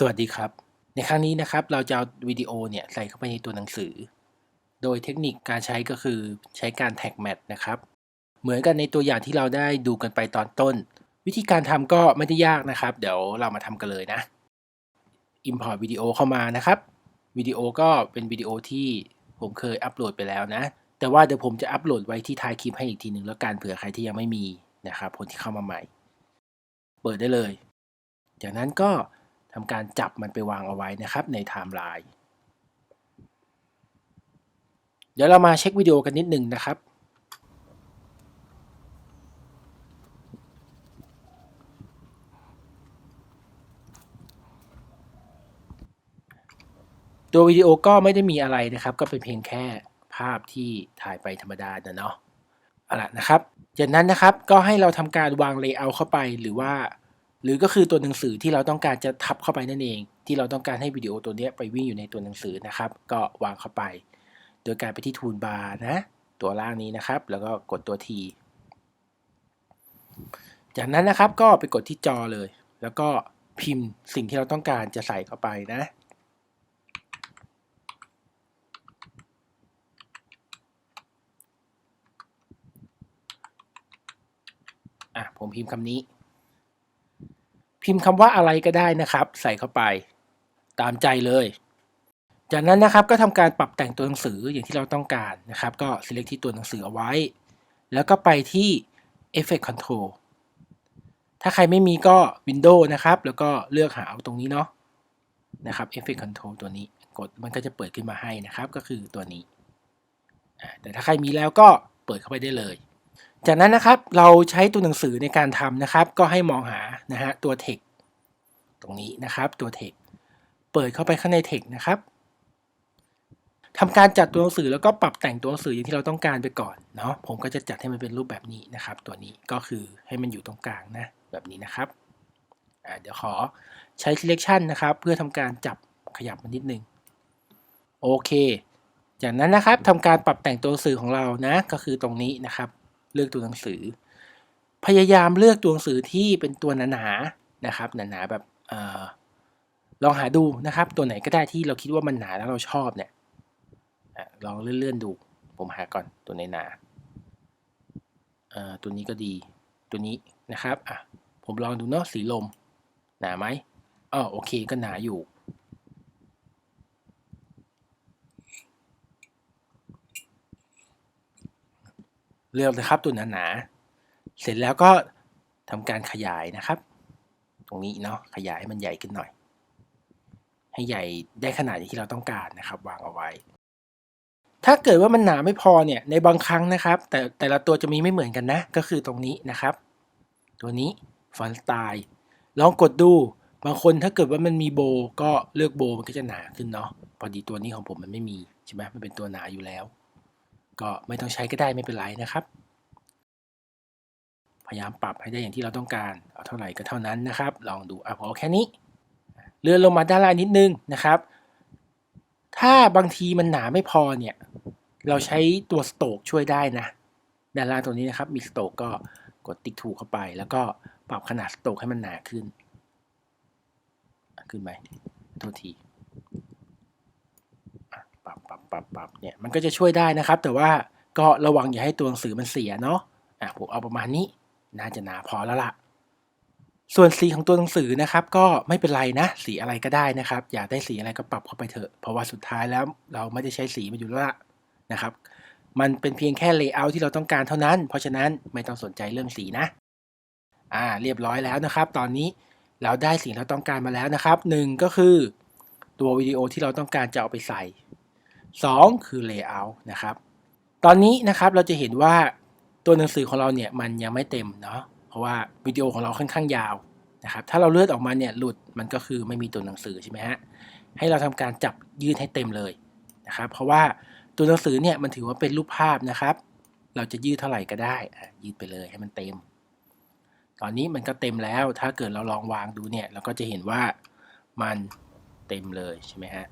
สวัสดีครับ ในครั้งนี้นะครับเราจะเอาวิดีโอเนี่ยใส่เข้าไปในตัวหนังสือ โดยเทคนิคการใช้ก็คือใช้การแท็กแมทนะครับ เหมือนกันในตัวอย่างที่เราได้ดูกันไปตอนต้น วิธีการทำก็ไม่ได้ยากนะครับ เดี๋ยวเรามาทำกันเลยนะ Import วิดีโอเข้ามานะครับ วิดีโอก็เป็นวิดีโอที่ผมเคยอัปโหลดไปแล้วนะ แต่ว่าเดี๋ยวผมจะอัปโหลดไว้ที่ท้ายคลิปให้อีกทีหนึ่งแล้วการเผื่อใครที่ยังไม่มีนะครับคนที่เข้ามาใหม่ เปิดได้เลย จากนั้นก็ทำการจับมันไปวางเอาไว้นะครับในไทม์ไลน์เดี๋ยวเรามาเช็ควิดีโอกันนิดนึงนะครับ ตัววิดีโอก็ไม่ได้มีอะไรนะครับ ก็เป็นเพียงแค่ภาพที่ถ่ายไปธรรมดานะเนาะเอาละนะครับ จากนั้นนะครับก็ให้เราทำการวางเลเยอร์เข้าไปหรือว่า หรือก็คือตัวหนังสือที่เราต้องการจะทับเข้าไปนั่นเอง ที่เราต้องการให้วิดีโอตัวนี้ไปวิ่งอยู่ในตัวหนังสือนะครับ ก็วางเข้าไป โดยการไปที่ทูลบาร์นะ ตัวล่างนี้นะครับ แล้วก็กดตัว T จากนั้นนะครับก็ไปกดที่จอเลย แล้วก็พิมพ์สิ่งที่เราต้องการจะใส่เข้าไปนะ อะผมพิมพ์คำนี้ พิมพ์คำว่าอะไรก็ได้นะครับ ใส่เข้าไป ตามใจเลย จากนั้นนะครับก็ทำการปรับแต่งตัวหนังสืออย่างที่เราต้องการนะครับ ก็ select ที่ตัวหนังสือเอาไว้ แล้วก็ไปที่ Effect Control ถ้าใครไม่มีก็ Windows นะครับ แล้วก็เลือกหาเอาตรงนี้เนาะนะครับ Effect Control ตัวนี้กดมันก็จะเปิดขึ้นมาให้นะครับ ก็คือตัวนี้ แต่ถ้าใครมีแล้วก็เปิดเข้าไปได้เลย จากนั้นนะครับเราใช้ตัวหนังสือในการทำนะครับ ก็ให้มองหานะฮะตัว text ตรงนี้นะครับตัว text เปิดเข้าไปข้างใน text นะครับทำการจัดตัวหนังสือแล้วก็ปรับแต่งตัวหนังสืออย่างที่เราต้องการไปก่อนเนาะผมก็จะจัดให้มันเป็นรูปแบบนี้นะครับ ตัวนี้ก็คือให้มันอยู่ตรงกลางนะแบบนี้นะครับเดี๋ยวขอใช้ selection นะครับ เพื่อทำการจับขยับมันนิดนึงโอเค จากนั้นนะครับทำการปรับแต่งตัวหนังสือของเรานะ ก็คือตรงนี้นะครับ เลือกตัวหนังสือ พยายามเลือกตัวหนังสือที่เป็นตัวหนาๆนะครับ หนาๆแบบอลองหาดูนะครับ ตัวไหนก็ได้ที่เราคิดว่ามันหนาแล้วเราชอบเนี่ยลองเลื่อนๆดู ผมหาก่อนตัวไหนหนาตัวนี้ก็ดีตัวนี้นะครับอะผมลองดูเนาะสีลมหนาไหมอ๋อโอเคก็หนาอยู่ เลือกนะครับตัวหนาๆเสร็จแล้วก็ทำการขยายนะครับ ตรงนี้เนาะขยายให้มันใหญ่ขึ้นหน่อย ให้ใหญ่ได้ขนาดที่เราต้องการนะครับ วางเอาไว้ ถ้าเกิดว่ามันหนาไม่พอเนี่ยในบางครั้งนะครับ แต่แต่ละตัวจะมีไม่เหมือนกันนะ ก็คือตรงนี้นะครับ ตัวนี้ฟอนต์สไตล์ลองกดดูบางคนถ้าเกิดว่ามันมีโบก็เลือกโบมันก็จะหนาขึ้นเนาะพอดีตัวนี้ของผมมันไม่มีใช่ไหมมันเป็นตัวหนาอยู่แล้ว ก็ไม่ต้องใช้ก็ได้ไม่เป็นไรนะครับ พยายามปรับให้ได้อย่างที่เราต้องการ เอาเท่าไหร่ก็เท่านั้นนะครับ ลองดูอะพอแค่นี้ เลื่อนลงมาด้านล่างนิดนึงนะครับ ถ้าบางทีมันหนาไม่พอเนี่ย เราใช้ตัวสโตกช่วยได้นะด้านล่างตัวนี้นะครับมีสโตกก็กดติ๊กถูกเข้าไป แล้วก็ปรับขนาดสโตกให้มันหนาขึ้น ขึ้นไหมโทษที รับปรับเนี่ยมันก็จะช่วยได้นะครับ แต่ว่าก็ระวังอย่าให้ตัวหนังสือมันเสียเนาะอะผมเอาประมาณนี้ น่าจะหนาพอแล้วล่ะ ส่วนสีของตัวหนังสือนะครับ ก็ไม่เป็นไรนะสีอะไรก็ได้นะครับ อยากได้สีอะไรก็ปรับเข้าไปเถอะเพราะว่าสุดท้ายแล้วเราไม่ได้ใช้สีมันอยู่แล้วละนะครับ มันเป็นเพียงแค่เลเยอร์ที่เราต้องการเท่านั้น เพราะฉะนั้นไม่ต้องสนใจเรื่องสีนะอ่าเรียบร้อยแล้วนะครับ ตอนนี้เราได้สิ่งเราต้องการมาแล้วนะครับหนึ่งก็คือตัววิดีโอที่เราต้องการจะเอาไปใส่ 2 คือ layout นะครับ ตอนนี้นะครับเราจะเห็นว่าตัวหนังสือของเราเนี่ยมันยังไม่เต็มเนาะเพราะว่าวิดีโอของเราค่อนข้างยาวนะครับ ถ้าเราเลื่อนออกมาเนี่ยหลุดมันก็คือไม่มีตัวหนังสือใช่ไหมฮะให้เราทำการจับยืดให้เต็มเลยนะครับ เพราะว่าตัวหนังสือเนี่ยมันถือว่าเป็นรูปภาพนะครับ เราจะยืดเท่าไหร่ก็ได้ยืดไปเลยให้มันเต็ม ตอนนี้มันก็เต็มแล้วถ้าเกิดเราลองวางดูเนี่ยเราก็จะเห็นว่ามันเต็มเลยใช่ไหมฮะ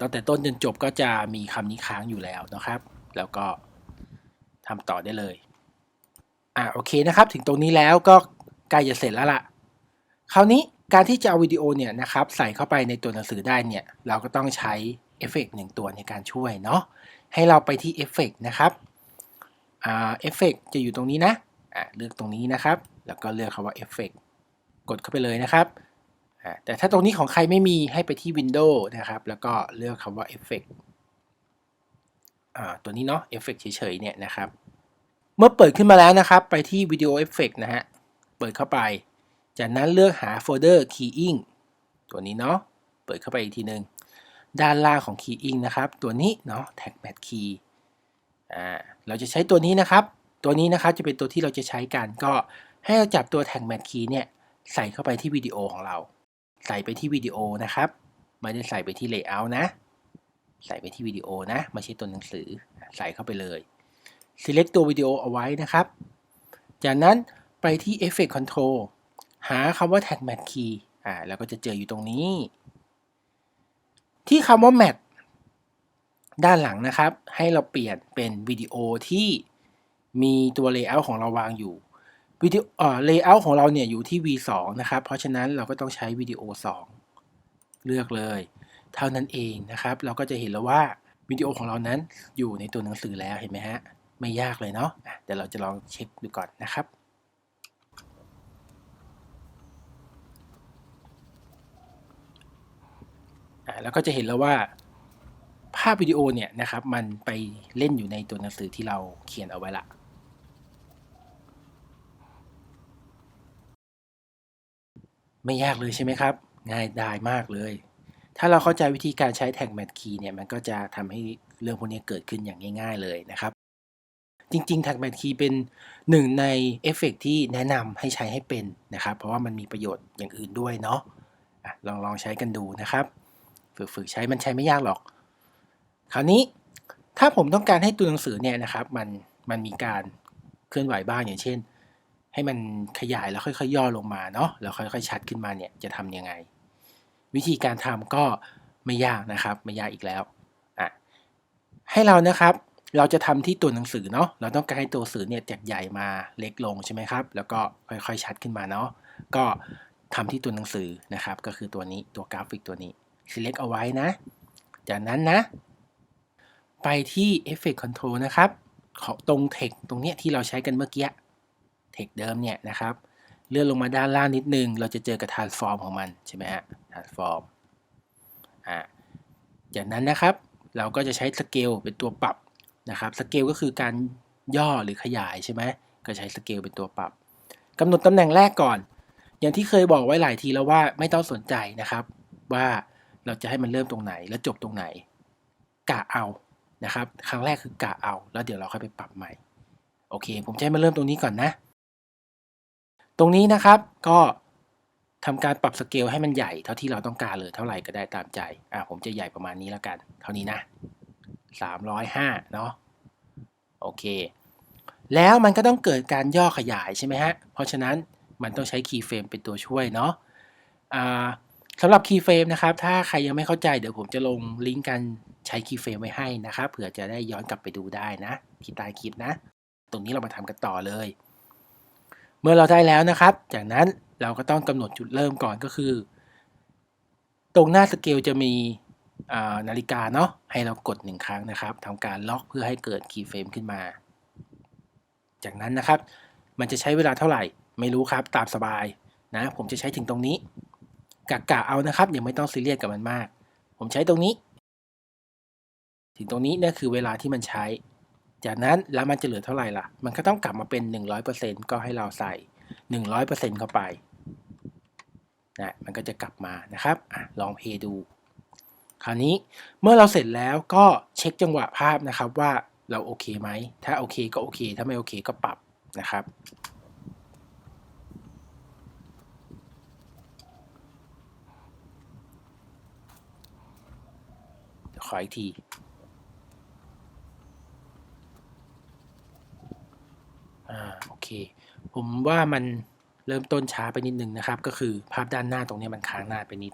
ตั้งแต่ต้นจนจบก็จะมีคำนี้ค้างอยู่แล้วนะครับ แล้วก็ทำต่อได้เลย อ่าโอเคนะครับ ถึงตรงนี้แล้วก็ใกล้จะเสร็จแล้วล่ะ คราวนี้การที่จะเอาวิดีโอเนี่ยนะครับใส่เข้าไปในตัวหนังสือได้เนี่ย เราก็ต้องใช้เอฟเฟกต์หนึ่งตัวในการช่วยเนาะ ให้เราไปที่เอฟเฟกต์นะครับอ่าเอฟเฟกต์จะอยู่ตรงนี้นะอ่าเลือกตรงนี้นะครับ แล้วก็เลือกคำว่าเอฟเฟกต์กดเข้าไปเลยนะครับ แต่ถ้าตรงนี้ของใครไม่มีให้ไปที่ Windows นะครับ แล้วก็เลือกคำว่าเอฟเฟกต์ตัวนี้เนาะเอฟเฟกต์เฉยๆเนี่ยนะครับ เมื่อเปิดขึ้นมาแล้วนะครับ ไปที่วิดีโอเอฟเฟกต์นะฮะ เปิดเข้าไป จากนั้นเลือกหาโฟลเดอร์ Keying ตัวนี้เนาะ เปิดเข้าไปอีกทีหนึ่งด้านล่างของ Keying นะครับ ตัวนี้เนาะ Tag Mat Key อ่า เราจะใช้ตัวนี้นะครับ ตัวนี้นะครับจะเป็นตัวที่เราจะใช้กัน ก็ให้เราจับตัว Tag Mat Key เนี่ยใส่เข้าไปที่วิดีโอของเรา ใส่ไปที่วิดีโอนะครับ ไม่ได้ใส่ไปที่ Layout นะ ใส่ไปที่วิดีโอนะไม่ใช่ตัวหนังสือใส่เข้าไปเลย select ตัววิดีโอเอาไว้นะครับ จากนั้นไปที่ Effect Control หาคำว่า tag mat key อ่าแล้วก็จะเจออยู่ตรงนี้ ที่คำว่า mat ด้านหลังนะครับ ให้เราเปลี่ยนเป็นวิดีโอที่มีตัว layout ของเราวางอยู่ วิดีโอเอ่อ layout ของเราเนี่ยอยู่ที่ v2 นะครับ เพราะฉะนั้นเราก็ต้องใช้วิดีโอ 2 เลือกเลย เท่านั้นเองนะครับ เราก็จะเห็นแล้วว่าวิดีโอของเรานั้นอยู่ในตัวหนังสือแล้วเห็นไหมฮะ ไม่ยากเลยเนาะเดี๋ยวเราจะลองเช็คดูก่อนนะครับแล้วก็จะเห็นแล้วว่าภาพวิดีโอเนี่ยนะครับมันไปเล่นอยู่ในตัวหนังสือที่เราเขียนเอาไว้ละ ไม่ยากเลยใช่ไหมครับ ง่ายดายมากเลย ถ้าเราเข้าใจวิธีการใช้แท็กแมทคีย์เนี่ยมันก็จะทำให้เรื่องพวกนี้เกิดขึ้นอย่างง่าย ๆเลยนะครับ จริงๆ Tag Mat Key เป็นหนึ่งในเอฟเฟกที่แนะนำให้ใช้ให้เป็นนะครับ เพราะว่ามันมีประโยชน์อย่างอื่นด้วยเนาะอะลองลองใช้กันดูนะครับ ฝึกฝึกใช้มันใช้ไม่ยากหรอก คราวนี้ถ้าผมต้องการให้ตัวหนังสือเนี่ยนะครับ มันมันมีการเคลื่อนไหวบ้างอย่างเช่น ให้มันขยายแล้วค่อยๆย่อลงมาเนาะแล้วค่อยๆชัดขึ้นมาเนี่ยจะทำยังไง วิธีการทำก็ไม่ยากนะครับ ไม่ยากอีกแล้วอะให้เรานะครับ เราจะทำที่ตัวหนังสือเนาะเราต้องการให้ตัวสือเนี่ยจากใหญ่มาเล็กลงใช่ไหมครับ แล้วก็ค่อยๆชัดขึ้นมาเนาะก็ทำที่ตัวหนังสือนะครับ ก็คือตัวนี้ตัวกราฟิกตัวนี้ select เอาไว้นะ จากนั้นนะ ไปที่ Effect Control นะครับขอตรง Text ตรงเนี้ยที่เราใช้กันเมื่อกี้ Text เดิมเนี่ยนะครับ เลื่อนลงมาด้านล่างนิดนึง เราจะเจอกับ Transform ของมันใช่ไหมฮะ Transform อ่าจากนั้นนะครับ เราก็จะใช้ Scale เป็นตัวปรับนะครับสเกลก็คือการย่อหรือขยายใช่ไหมก็ใช้สเกลเป็นตัวปรับกำหนดตำแหน่งแรกก่อน อย่างที่เคยบอกไว้หลายทีแล้วว่าไม่ต้องสนใจนะครับ ว่าเราจะให้มันเริ่มตรงไหนและจบตรงไหน กะเอานะครับ ครั้งแรกคือกะเอา แล้วเดี๋ยวเราค่อยไปปรับใหม่ โอเค ผมจะให้มันเริ่มตรงนี้ก่อนนะ ตรงนี้นะครับก็ทำการปรับสเกลให้มันใหญ่เท่าที่เราต้องการเลยเท่าไหร่ก็ได้ตามใจอ่าผมจะใหญ่ประมาณนี้แล้วกัน เท่านี้นะ 305 เนาะโอเค แล้วมันก็ต้องเกิดการย่อขยายใช่ไหมฮะ เพราะฉะนั้นมันต้องใช้คีย์เฟรมเป็นตัวช่วยเนาะะสำหรับคีย์เฟรมนะครับ ถ้าใครยังไม่เข้าใจเดี๋ยวผมจะลงลิงก์การใช้คีย์เฟรมไว้ให้นะครับเผื่อจะได้ย้อนกลับไปดูได้นะที่ใต้คลิปนะ ตรงนี้เรามาทำกันต่อเลย เมื่อเราได้แล้วนะครับ จากนั้นเราก็ต้องกำหนดจุดเริ่มก่อนก็คือ ตรงหน้าสเกลจะมีนาฬิกาเนาะให้เรากดหนึ่งครั้งนะครับทำการล็อกเพื่อให้เกิดคีย์เฟรมขึ้นมา จากนั้นนะครับ มันจะใช้เวลาเท่าไหร่ ไม่รู้ครับตามสบายนะ ผมจะใช้ถึงตรงนี้กะกะเอานะครับยังไม่ต้องซีเรียสกับมันมาก ผมใช้ตรงนี้ ถึงตรงนี้นี่คือเวลาที่มันใช้ จากนั้นแล้วมันจะเหลือเท่าไหร่ล่ะ มันก็ต้องกลับมาเป็น 100%ก็ให้เราใส่ 100%เข้าไปนะมันก็จะกลับมานะครับอลองเพย์ดู คราวนี้เมื่อเราเสร็จแล้วก็เช็คจังหวะภาพนะครับว่าเราโอเคไหม ถ้าโอเคก็โอเค ถ้าไม่โอเคก็ปรับนะครับขออีกที อ่าโอเค ผมว่ามันเริ่มต้นช้าไปนิดนึงนะครับ ก็คือภาพด้านหน้าตรงนี้มันค้างหน้าไปนิด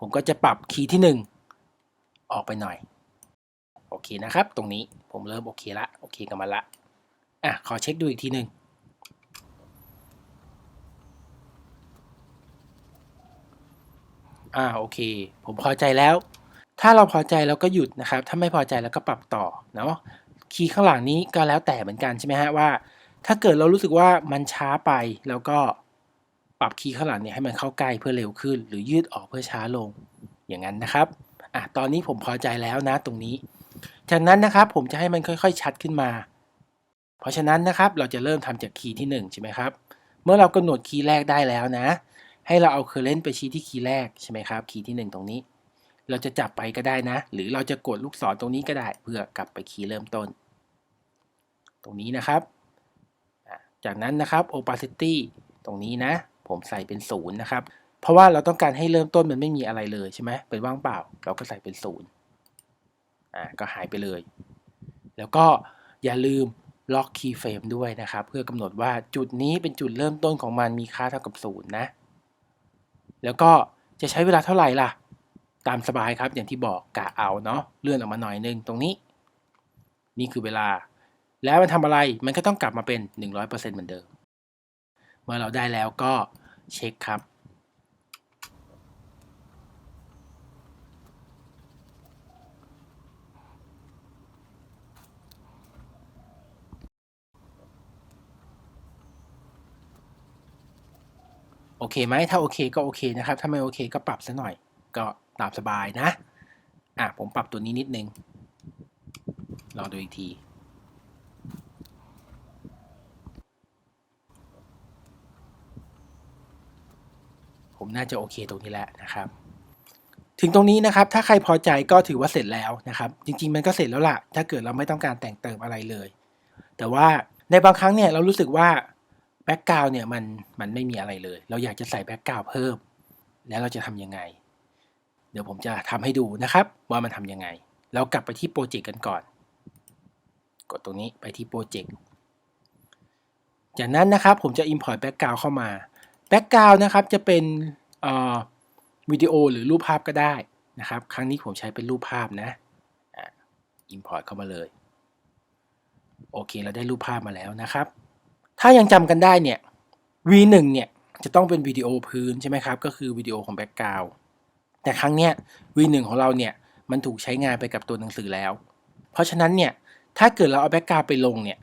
ผมก็จะปรับคีย์ที่ออกไปหน่อย โอเคนะครับ ตรงนี้ผมเริ่มโอเคละโอเคกับมันละอะขอเช็คดูอีกทีหนึ่งอ่าโอเค ผมพอใจแล้ว ถ้าเราพอใจเราก็หยุดนะครับ ถ้าไม่พอใจเราก็ปรับต่อเนาะคีย์ข้างหลังนี้ก็แล้วแต่เหมือนกันใช่ไหมฮะว่า ถ้าเกิดเรารู้สึกว่ามันช้าไปแล้วก็ปรับคีย์ข้างหลังเนี่ยให้มันเข้าใกล้เพื่อเร็วขึ้น หรือยืดออกเพื่อช้าลงอย่างนั้นนะครับอะตอนนี้ผมพอใจแล้วนะตรงนี้ จากนั้นนะครับผมจะให้มันค่อยๆ ชัดขึ้นมา เพราะฉะนั้นนะครับเราจะเริ่มทำจากคีย์ที่ 1 ใช่ไหมครับ เมื่อเรากำหนดคีย์แรกได้แล้วนะ ให้เราเอาเคอร์เรนต์ไปชี้ที่คีย์แรกใช่ไหมครับคีย์ที่ 1 ตรงนี้ เราจะจับไปก็ได้นะ หรือเราจะกดลูกศรตรงนี้ก็ได้ เพื่อกลับไปคีย์เริ่มต้น ตรงนี้นะครับ จากนั้นนะครับ opacity ตรงนี้นะ ผมใส่เป็นศูนย์นะครับ เพราะว่าเราต้องการให้เริ่มต้นมันไม่มีอะไรเลยใช่ไหมเป็นว่างเปล่า เราก็ใส่เป็นศูนย์อ่าก็หายไปเลย แล้วก็อย่าลืมล็อกคีย์เฟรมด้วยนะครับ เพื่อกำหนดว่าจุดนี้เป็นจุดเริ่มต้นของมันมีค่าเท่ากับศูนย์นะ แล้วก็จะใช้เวลาเท่าไหร่ล่ะ ตามสบายครับอย่างที่บอกกะเอาเนาะเลื่อนออกมาหน่อยนึงตรงนี้ นี่คือเวลา แล้วมันทำอะไรมันก็ต้องกลับมาเป็น 100%เหมือนเดิม เมื่อเราได้แล้วก็เช็คครับ โอเคไหมถ้าโอเคก็โอเคนะครับ ถ้าไม่โอเคก็ปรับซะหน่อย ก็ตามสบายนะ อะ ผมปรับตัวนี้นิดนึงรอดูอีกที ผมน่าจะโอเคตรงนี้แหละนะครับ ถึงตรงนี้นะครับ ถ้าใครพอใจก็ถือว่าเสร็จแล้วนะครับ จริง ๆ มันก็เสร็จแล้วล่ะ ถ้าเกิดเราไม่ต้องการแต่งเติมอะไรเลย แต่ว่าในบางครั้งเนี่ยเรารู้สึกว่าแบ็กกราวเนี่ยมันมันไม่มีอะไรเลย เราอยากจะใส่แบ็กกราวเพิ่ม แล้วเราจะทำยังไง เดี๋ยวผมจะทำให้ดูนะครับ ว่ามันทำยังไง เรากลับไปที่โปรเจกต์กันก่อน กดตรงนี้ไปที่โปรเจกต์จากนั้นนะครับผมจะ Import Background เข้ามา Background นะครับจะเป็นวิดีโอหรือรูปภาพก็ได้นะครับ ครั้งนี้ผมใช้เป็นรูปภาพนะอะ Import เข้ามาเลย โอเคเราได้รูปภาพมาแล้วนะครับ ถ้ายังจำกันได้เนี่ย V1 เนี่ยจะต้องเป็นวิดีโอพื้นใช่ไหมครับ ก็คือวิดีโอของ Background แต่ครั้งเนี้ย V1 ของเราเนี่ยมันถูกใช้งานไปกับตัวหนังสือแล้ว เพราะฉะนั้นเนี่ยถ้าเกิดเราเอาแบ็กกราวไปลงเนี่ย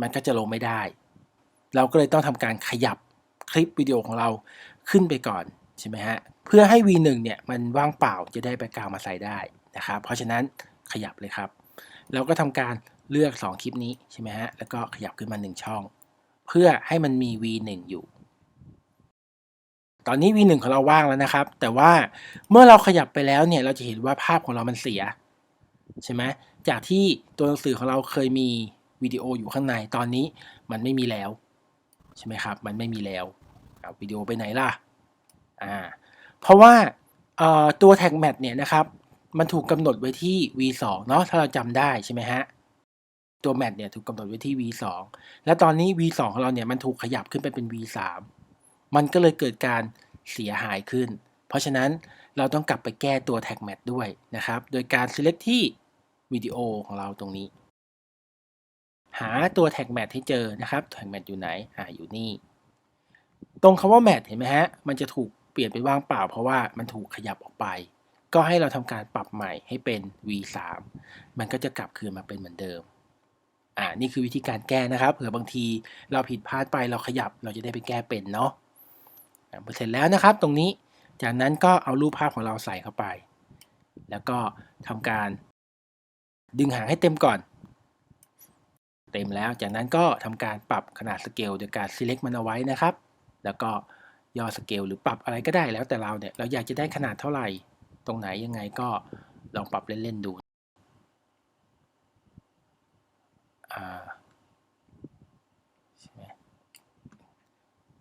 มันก็จะลงไม่ได้ เราก็เลยต้องทำการขยับ คลิปวิดีโอของเราขึ้นไปก่อนใช่ไหมฮะเพื่อให้ V1 เนี่ยมันว่างเปล่าจะได้แบ็กกราวมาใส่ได้นะครับ เพราะฉะนั้นขยับเลยครับ เราก็ทำการเลือก 2 คลิปนี้ใช่ไหมฮะแล้วก็ขยับขึ้นมา 1 ช่อง เพื่อให้มันมี V1 อยู่ตอนนี้ V1 ของเราว่างแล้วนะครับ แต่ว่าเมื่อเราขยับไปแล้วเนี่ย เราจะเห็นว่าภาพของเรามันเสีย ใช่ไหมจากที่ตัวหนังสือของเราเคยมีวิดีโออยู่ข้างใน ตอนนี้มันไม่มีแล้ว ใช่ไหมครับ มันไม่มีแล้ว เอาวิดีโอไปไหนล่ะอ่าเพราะว่าตัวแท็กแมทเนี่ยนะครับมันถูกกำหนดไว้ที่ V2 เนาะถ้าเราจำได้ใช่ไหมฮะตัวแมทเนี่ยถูกกำหนดไว้ที่ V2 และตอนนี้ V2 ของเราเนี่ยมันถูกขยับขึ้นไปเป็น V3 มันก็เลยเกิดการเสียหายขึ้น เพราะฉะนั้นเราต้องกลับไปแก้ตัวแท็กแมทด้วยนะครับ โดยการ select ที่วิดีโอของเราตรงนี้ หาตัวแท็กแมทให้เจอนะครับแท็กแมทอยู่ไหนอ่าอยู่นี่ ตรงคำว่าแมทเห็นไหมฮะ มันจะถูกเปลี่ยนเป็นว่างเปล่า เพราะว่ามันถูกขยับออกไป ก็ให้เราทำการปรับใหม่ให้เป็น V3 มันก็จะกลับคืนมาเป็นเหมือนเดิม อ่า นี่คือวิธีการแก้นะครับ เผื่อบางทีเราผิดพลาดไปเราขยับเราจะได้ไปแก้เป็นเนาะเสร็จแล้วนะครับตรงนี้ จากนั้นก็เอารูปภาพของเราใส่เข้าไป แล้วก็ทำการ ดึงหางให้เต็มก่อน เต็มแล้ว จากนั้นก็ทำการปรับขนาดสเกลโดยการ select มันเอาไว้นะครับ แล้วก็ย่อสเกลหรือปรับอะไรก็ได้แล้วแต่เราเนี่ยเราอยากจะได้ขนาดเท่าไหร่ ตรงไหนยังไงก็ลองปรับเล่นๆดูใช่ไหม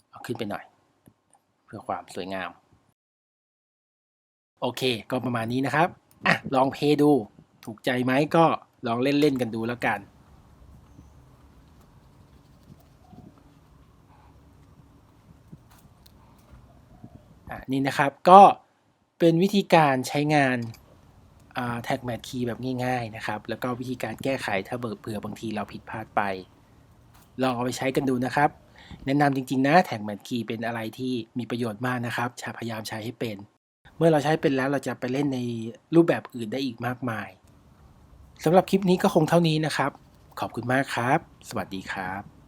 เอาขึ้นไปหน่อย เพื่อความสวยงาม โอเค ก็ประมาณนี้นะครับอะลองเพย์ดู ถูกใจไหมก็ลองเล่นๆกันดูแล้วกัน อะนี่นะครับก็เป็นวิธีการใช้งานแท็กแมทคีย์แบบง่ายๆนะครับ แล้วก็วิธีการแก้ไขถ้าเบิกเผื่อบางทีเราผิดพลาดไป ลองเอาไปใช้กันดูนะครับ แนะนำจริงๆนะแท็กแมทคีย์เป็นอะไรที่มีประโยชน์มากนะครับพยายามใช้ให้เป็น เมื่อเราใช้เป็นแล้วเราจะไปเล่นในรูปแบบอื่นได้อีกมากมายสำหรับคลิปนี้ก็คงเท่านี้นะครับ ขอบคุณมากครับ สวัสดีครับ